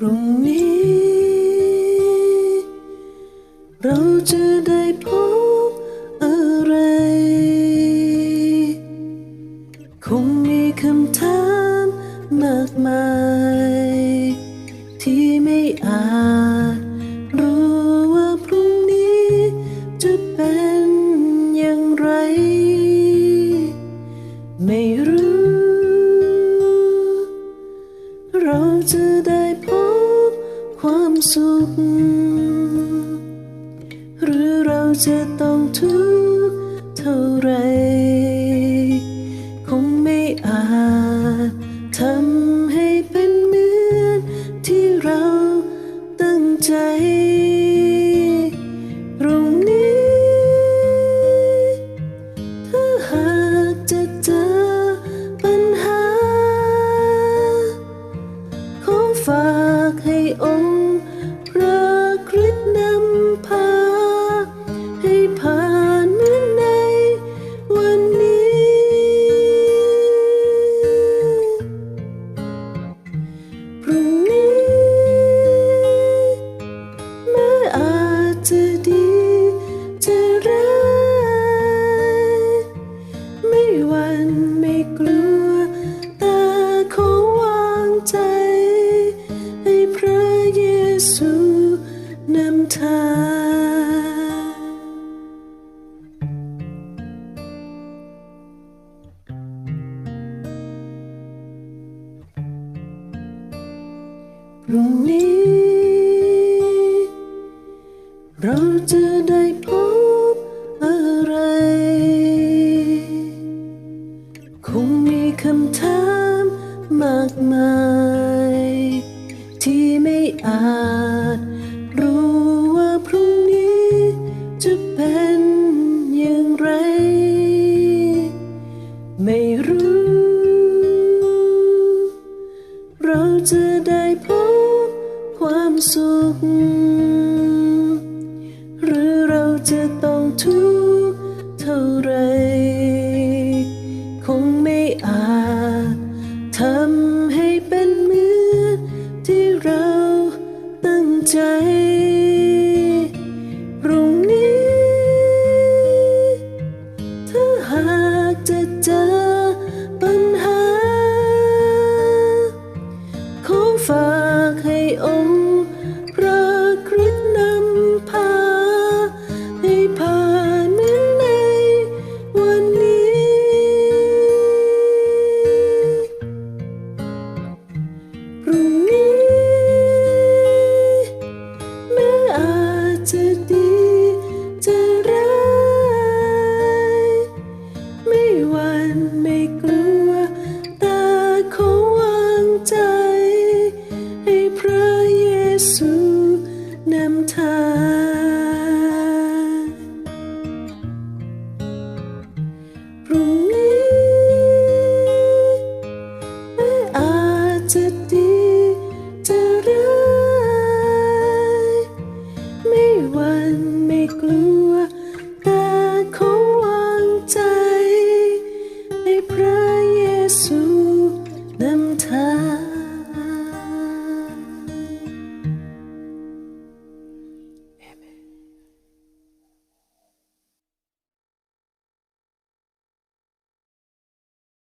พรุ่งนี้ เราจะได้พบอะไร คงมีคำถามมากมาย สุข หรือเราจะต้องทุกข์เท่าไร พ พรุ่งนี้ เราจะได้พบอะไร คงมีคำถามมากมาย ที่ไม่อาจรู้ว่าพรุ่งนี้จะเป็นอย่างไร ไม่รู้ เราจะได้ สุข หรือเราจะต้องทุกข์เท่าไร คงไม่อาจทำให้เป็นเหมือนที่เราตั้งใจพรุ่งนี้ ถ้าหากจะเจอ กลัว แต่ขอวางใจ ให้พระเยซูนำทางพรุ่งนี้แม้อาจจะดีจะร้ายไม่หวันไม่กลัว Jesus.